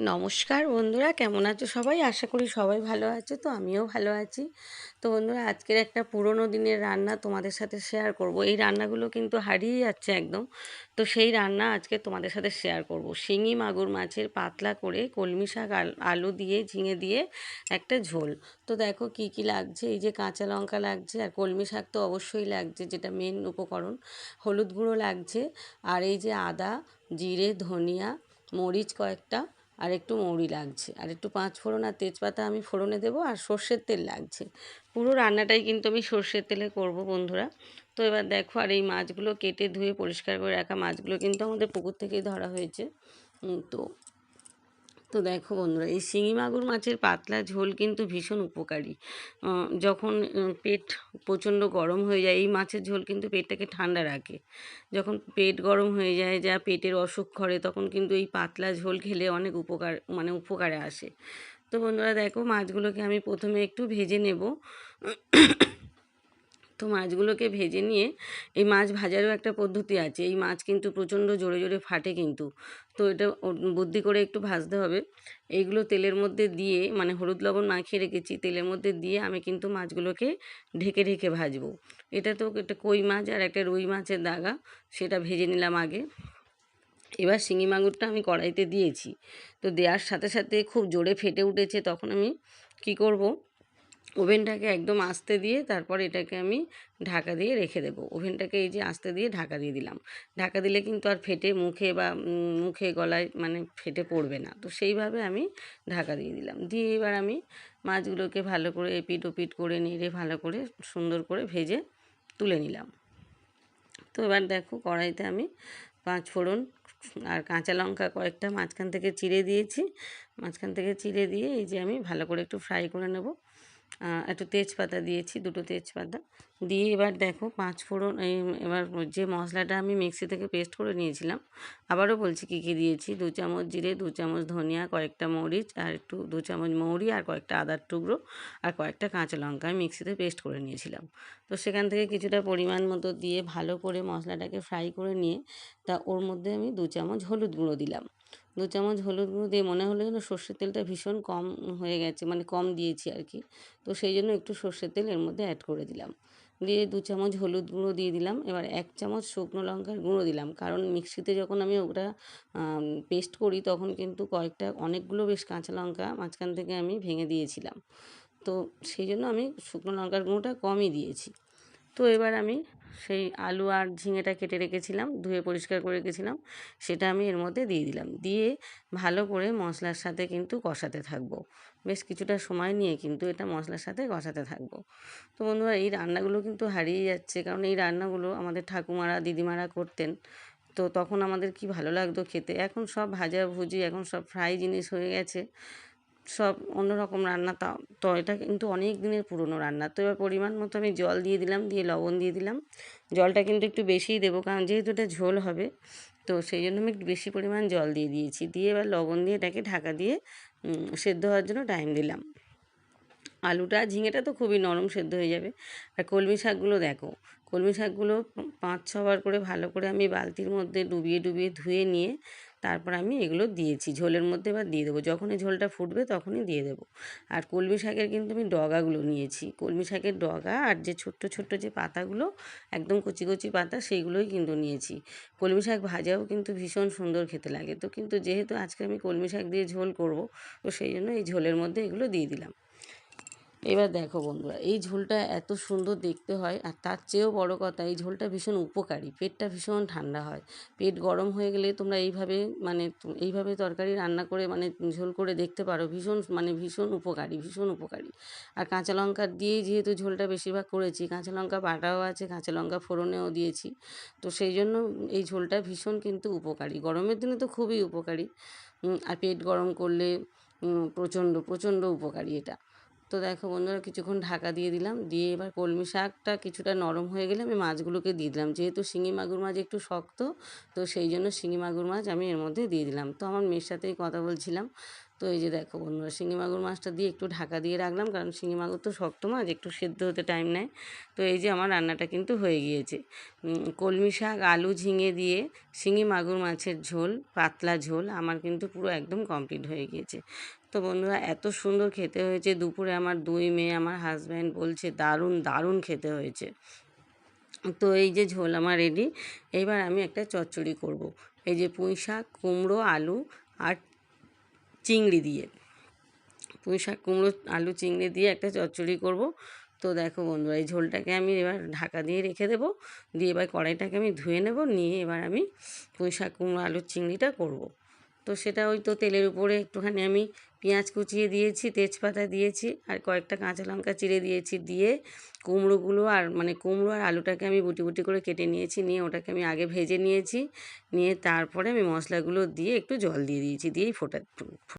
নমস্কার বন্ধুরা, কেমন আছো সবাই? আশা করি সবাই ভালো আছে, তো আমিও ভালো আছি। তো বন্ধুরা, আজকের একটা পুরনো দিনের রান্না তোমাদের সাথে শেয়ার করব। এই রান্নাগুলো কিন্তু হারিয়ে যাচ্ছে একদম। তো সেই রান্না আজকে তোমাদের সাথে শেয়ার করব। শিঙি মাগুর মাছের পাতলা করে কলমি শাক, আল- দিয়ে ঝিঙে দিয়ে একটা ঝোল। তো দেখো কি কি লাগছে? এই যে কাঁচা লঙ্কা লাগছে, আর কলমি শাক তো অবশ্যই লাগছে, যেটা মেন উপকরণ। হলুদ গুঁড়ো লাগছে, আর এই যে আদা, জিরে, ধনিয়া, মরিচ কয়েকটা আর একটু মৌরি লাগছে। আর একটু পাঁচ ফোড়ন আর তেজপাতা আমি ফোড়নে দেবো আর সর্ষের তেল লাগছে। পুরো রান্নাটাই কিন্তু আমি সর্ষের তেলে করব বন্ধুরা। তো এবার দেখো আর এই মাছগুলো কেটে ধুয়ে পরিষ্কার করে রাখা মাছগুলো কিন্তু আমাদের পুকুর থেকেই ধরা হয়েছে। তো তো দেখো বন্ধুরা, এই শিঙি মাগুর মাছের পাতলা ঝোল কিন্তু ভীষণ উপকারী। যখন পেট প্রচণ্ড গরম হয়ে যায়, এই মাছের ঝোল কিন্তু পেটটাকে ঠান্ডা রাখে। যখন পেট গরম হয়ে যায়, যা পেটের অসুখ করে, তখন কিন্তু এই পাতলা ঝোল খেলে অনেক উপকার মানে উপকারে আসে। তো বন্ধুরা, দেখো মাছগুলোকে আমি প্রথমে একটু ভেজে নেব। তো মাছগুলোকে ভেজে নিয়ে এই মাছ ভাজারও একটা পদ্ধতি আছে। এই মাছ কিন্তু প্রচণ্ড জোরে জোরে ফাটে কিন্তু। তো এটা বুদ্ধি করে একটু ভাজতে হবে। এইগুলো তেলের মধ্যে দিয়ে মানে হলুদ লবণ মাখিয়ে রেখেছি, তেলের মধ্যে দিয়ে আমি কিন্তু মাছগুলোকে ঢেকে ঢেকে ভাজবো। এটা তো একটা কই মাছ আর একটা রুই মাছের দাগা, সেটা ভেজে নিলাম আগে। এবার শিঙি মাগুরটা আমি কড়াইতে দিয়েছি। তো দেওয়ার সাথে সাথে খুব জোরে ফেটে উঠেছে, তখন আমি কি করব? ওভেনটাকে একদম আস্তে দিয়ে তারপর এটাকে আমি ঢাকা দিয়ে রেখে দেবো। ওভেনটাকে এই যে আস্তে দিয়ে ঢাকা দিয়ে দিলাম। ঢাকা দিলে কিন্তু আর ফেটে মুখে বা মুখে গলায় মানে ফেটে পড়বে না। তো সেইভাবে আমি ঢাকা দিয়ে দিলাম। দিয়ে এবার আমি মাছগুলোকে ভালো করে এপিট ওপিট করে নেড়ে ভালো করে সুন্দর করে ভেজে তুলে নিলাম। তো এবার দেখো কড়াইতে আমি পাঁচ ফোড়ন আর কাঁচা লঙ্কা কয়েকটা মাঝখান থেকে চিড়ে দিয়েছি। মাঝখান থেকে চিড়ে দিয়ে এই যে আমি ভালো করে একটু ফ্রাই করে নেব। একটু তেজপাতা দিয়েছি, দুটো তেজপাতা। দিয়ে এবার দেখো পাঁচ এই, এবার যে মশলাটা আমি মিক্সি থেকে পেস্ট করে নিয়েছিলাম, আবারও বলছি কী কী দিয়েছি। দু চামচ জিরে, দু চামচ ধনিয়া, কয়েকটা মরিচ, আর একটু দু চামচ মৌরি, আর কয়েকটা আদার টুকরো, আর কয়েকটা কাঁচা লঙ্কা আমি মিক্সিতে পেস্ট করে নিয়েছিলাম। তো সেখান থেকে কিছুটা পরিমাণ মতো দিয়ে ভালো করে মশলাটাকে ফ্রাই করে নিয়ে, তা ওর মধ্যে আমি দু চামচ হলুদ গুঁড়ো দিলাম। দু চামচ হলুদ গুঁড়ো দিয়ে মনে হলো যেন সর্ষের তেলটা ভীষণ কম হয়ে গেছে মানে কম দিয়েছি আর কি। তো সেই জন্য একটু সর্ষের তেল এর মধ্যে অ্যাড করে দিলাম। দিয়ে দু চামচ হলুদ গুঁড়ো দিয়ে দিলাম। এবার এক চামচ শুকনো লঙ্কার গুঁড়ো দিলাম। কারণ মিক্সিতে যখন আমি ওটা পেস্ট করি তখন কিন্তু কয়েকটা অনেকগুলো বেশ কাঁচা লঙ্কা মাঝখান থেকে আমি ভেঙে দিয়েছিলাম। তো সেই জন্য আমি শুকনো লঙ্কার গুঁড়োটা কমই দিয়েছি। তো এবার আমি সেই আলু আর ঝিঙেটা কেটে রেখেছিলাম, ধুয়ে পরিষ্কার করে রেখেছিলাম, সেটা আমি এর মধ্যে দিয়ে দিলাম। দিয়ে ভালো করে মশলার সাথে কিন্তু কষাতে থাকব। বেশ কিছুটা সময় নিয়ে কিন্তু এটা মশলার সাথে কষাতে থাকব। তো বন্ধুরা, এই রান্নাগুলো কিন্তু হারিয়ে যাচ্ছে, কারণ এই রান্নাগুলো আমাদের ঠাকুমারা, দিদিমারা করতেন। তো তখন আমাদের কি ভালো লাগতো খেতে। এখন সব ভাজা ভুজি এখন সব ফ্রাই জিনিস হয়ে গেছে। সব অন্যরকম রান্না তা তো এটা কিন্তু অনেক দিনের পুরনো রান্না। তো এবার পরিমাণ মতো আমি জল দিয়ে দিলাম, দিয়ে লবণ দিয়ে দিলাম। জলটা কিন্তু একটু বেশিই দেবো, কারণ যেহেতু এটা ঝোল হবে, তো সেই জন্য আমি একটু বেশি পরিমাণ জল দিয়ে দিয়েছি। দিয়ে এবার লবণ দিয়ে এটাকে ঢাকা দিয়ে সেদ্ধ হওয়ার জন্য টাইম দিলাম। আলুটা, ঝিঙেটা তো খুবই নরম সেদ্ধ হয়ে যাবে। আর কলমি শাকগুলো দেখো, কলমি শাকগুলো পাঁচ ছবার করে ভালো করে আমি বালতির মধ্যে ডুবিয়ে ডুবিয়ে ধুয়ে নিয়ে তারপর আমি এগুলো দিয়েছি। ঝোলের মধ্যে এবার দিয়ে দেবো। যখনই ঝোলটা ফুটবে তখনই দিয়ে দেবো। আর কলমি শাকের কিন্তু আমি ডগাগুলো নিয়েছি। কলমি শাকের ডগা আর যে ছোট্ট ছোট্ট যে পাতাগুলো, একদম কচি কচি পাতা, সেইগুলোই কিন্তু নিয়েছি। কলমি শাক ভাজাও কিন্তু ভীষণ সুন্দর খেতে লাগে। তো কিন্তু যেহেতু আজকে আমি কলমি শাক দিয়ে ঝোল করব, তো সেই জন্য এই ঝোলের মধ্যে এগুলো দিয়ে দিলাম। এবার দেখো বন্ধুরা, এই ঝোলটা এত সুন্দর দেখতে হয় আর তার চেয়েও বড় কথা, এই ঝোলটা ভীষণ উপকারী, পেটটা ভীষণ ঠান্ডা হয়। পেট গরম হয়ে গেলে তোমরা এইভাবে মানে এইভাবে তরকারি রান্না করে মানে ঝোল করে দেখতে পারো, ভীষণ মানে ভীষণ উপকারী ভীষণ উপকারী। আর কাঁচা লঙ্কা দিয়েই যেহেতু ঝোলটা বেশিরভাগ করেছি, কাঁচা লঙ্কা বাটাও আছে, কাঁচা লঙ্কা ফোড়নেও দিয়েছি। তো সেই জন্য এই ঝোলটা ভীষণ কিন্তু উপকারী, গরমের দিনে তো খুবই উপকারী। আর পেট গরম করলে প্রচণ্ড প্রচণ্ড উপকারী এটা। তো দেখো বন্ধুরা, কিছুক্ষণ ঢাকা দিয়ে দিলাম। দিয়ে এবার কলমি শাকটা কিছুটা নরম হয়ে গেলে আমি মাছগুলোকে দিয়ে দিলাম। যেহেতু শিঙি মাগুর মাছ একটু শক্ত, তো সেই জন্য শিঙি মাগুর মাছ আমি এর মধ্যে দিয়ে দিলাম। তো আমার মেয়ের সাথেই কথা বলছিলাম। তো এই যে দেখো বন্ধুরা, শিঙি মাগুর মাছটা দিয়ে একটু ঢাকা দিয়ে রাখলাম। কারণ শিঙি মাগুর তো শক্ত মাছ, একটু সেদ্ধ হতে টাইম নেয়। তো এই যে আমার রান্নাটা কিন্তু হয়ে গিয়েছে। কলমি শাক, আলু ঝিঙে দিয়ে শিঙি মাগুর মাছের ঝোল, পাতলা ঝোল, আমার কিন্তু পুরো একদম কমপ্লিট হয়ে গিয়েছে। তো বন্ধুরা, এত সুন্দর খেতে হয়েছে। দুপুরে আমার দুই মেয়ে, আমার হাজব্যান্ড বলছে, দারুণ দারুণ খেতে হয়েছে। তো এই যে ঝোল আমার রেডি এইবার আমি একটা চচ্চড়ি করব। এই যে পুঁই শাক, কুমড়ো, আলু আর চিংড়ি দিয়ে। পুঁই শাক, কুমড়ো, আলু, চিংড়ি দিয়ে একটা চচ্চড়ি করব। তো দেখো বন্ধুরা, এই ঝোলটাকে আমি এবার ঢাকা দিয়ে রেখে দেবো। দিয়ে এবার কড়াইটাকে আমি ধুয়ে নেব। নিয়ে এবার আমি পুঁই শাক, কুমড়ো আলুর চিংড়িটা করব। তো সেটা ওই তো তেলের উপরে একটুখানি আমি পেঁয়াজ কুচিয়ে দিয়েছি, তেজপাতা দিয়েছি আর কয়েকটা কাঁচা লঙ্কা চিড়ে দিয়েছি দিয়ে কুমড়োগুলো আর মানে কুমড়ো আর আলুটাকে আমি বুটি বুটি করে কেটে নিয়েছি, নিয়ে ওটাকে আমি আগে ভেজে নিয়েছি, নিয়ে তারপরে আমি মশলাগুলো দিয়ে একটু জল দিয়ে দিয়েছি, দিয়েই ফোটা